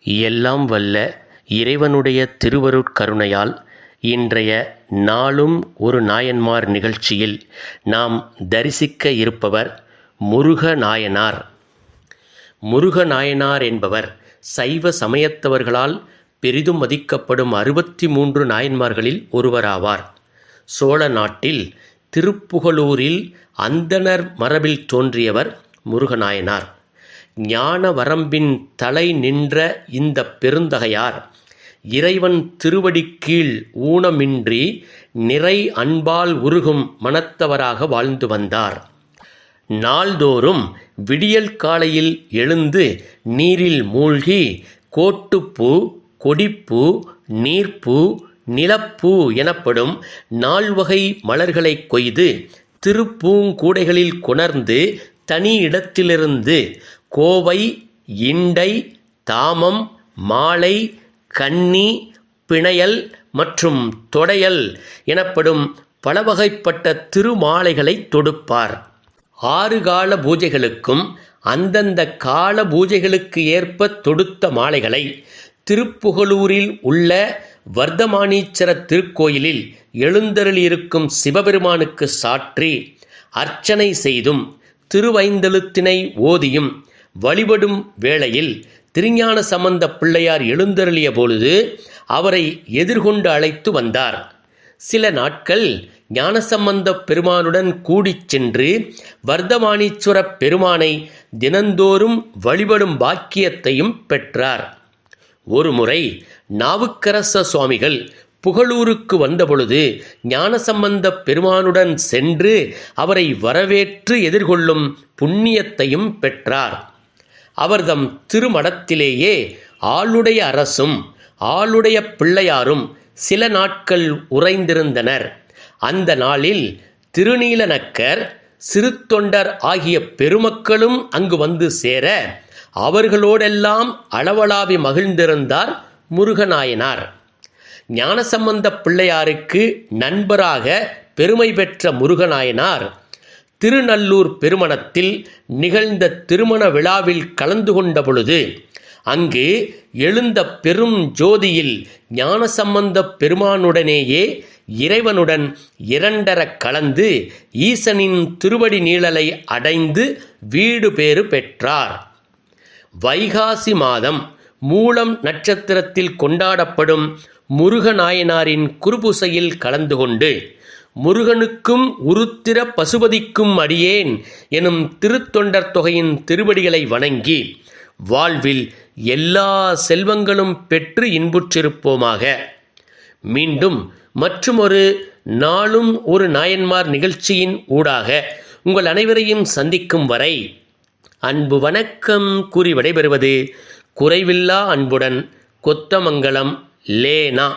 எல்லாம் வல்ல இறைவனுடைய திருவருட்கருணையால் இன்றைய நாளும் ஒரு நாயன்மார் நிகழ்ச்சியில் நாம் தரிசிக்க இருப்பவர் முருகநாயனார் முருகநாயனார் என்பவர் சைவ சமயத்தவர்களால் பெரிதும் மதிக்கப்படும் அறுபத்தி மூன்று நாயன்மார்களில் ஒருவராவார். சோழ நாட்டில் திருப்புகலூரில் அந்தணர் மரபில் தோன்றியவர் முருகநாயனார் ஞான வரம்பின் தலை நின்ற இந்த பெருந்தகையார் இறைவன் திருவடி கீழ் ஊனமின்றி நிறை அன்பால் உருகும் மனத்தவராக வாழ்ந்து வந்தார். நாள்தோறும் விடியல் காலையில் எழுந்து நீரில் மூழ்கி கோட்டுப்பூ கொடிப்பூ நீர்ப்பூ நிலப்பூ எனப்படும் நால்வகை மலர்களை கொய்து திருப்பூங்கூடைகளில் கொணர்ந்து தனி இடத்திலிருந்து கோவை இண்டை தாமம் மாலை கன்னி பிணையல் மற்றும் தொடையல் எனப்படும் பலவகைப்பட்ட திருமாலைகளை தொடுப்பார். ஆறு கால பூஜைகளுக்கும் அந்தந்த கால பூஜைகளுக்கு ஏற்ப தொடுத்த மாலைகளை திருப்புகலூரில் உள்ள வர்த்தமானீச்சர திருக்கோயிலில் எழுந்தருளியிருக்கும் சிவபெருமானுக்கு சாற்றி அர்ச்சனை செய்தும் திருவைந்தெழுத்தினை ஓதியும் வழிபடும் வேளையில் திருஞான சம்பந்த பிள்ளையார் எழுந்தருளிய பொழுது அவரை எதிர்கொண்டு அழைத்து வந்தார். சில நாட்கள் ஞானசம்பந்த பெருமானுடன் கூடிச் சென்று வர்த்தமானீஸ்வர பெருமானை தினந்தோறும் வழிபடும் பாக்கியத்தையும் பெற்றார். ஒருமுறை நாவுக்கரச சுவாமிகள் புகழூருக்கு வந்தபொழுது ஞானசம்பந்த பெருமானுடன் சென்று அவரை வரவேற்று எதிர்கொள்ளும் புண்ணியத்தையும் பெற்றார். அவர்தம் திருமடத்திலேயே ஆளுடைய அரசும் ஆளுடைய பிள்ளையாரும் சில நாட்கள் உறைந்திருந்தனர். அந்த நாளில் திருநீலநக்கர் சிறுத்தொண்டர் ஆகிய பெருமக்களும் அங்கு வந்து சேர அவர்களோடெல்லாம் அளவளாவி மகிழ்ந்திருந்தார் முருகநாயனார். ஞானசம்பந்த பிள்ளையாருக்கு நண்பராக பெருமை பெற்ற முருகநாயனார் திருநல்லூர் பெருமணத்தில் நிகழ்ந்த திருமண விழாவில் கலந்து கொண்ட பொழுது அங்கு எழுந்த பெரும் ஜோதியில் ஞானசம்பந்த பெருமானுடனேயே இறைவனுடன் இரண்டர கலந்து ஈசனின் திருவடி நீழலை அடைந்து வீடு பேறு பெற்றார். வைகாசி மாதம் மூலம் நட்சத்திரத்தில் கொண்டாடப்படும் முருகநாயனாரின் குருபூசையில் கலந்து கொண்டு முருகனுக்கும் உருத்திர பசுபதிக்கும் அடியேன் எனும் திருத்தொண்டர் தொகையின் திருவடிகளை வணங்கி வாழ்வில் எல்லா செல்வங்களும் பெற்று இன்புற்றிருப்போமாக. மீண்டும் மற்றுமொரு நாளும் ஒரு நாயன்மார் நிகழ்ச்சியின் ஊடாக உங்கள் அனைவரையும் சந்திக்கும் வரை அன்பு வணக்கம் கூறி விடைபெறுவது குறைவில்லா அன்புடன் கொத்தமங்கலம் லேனா.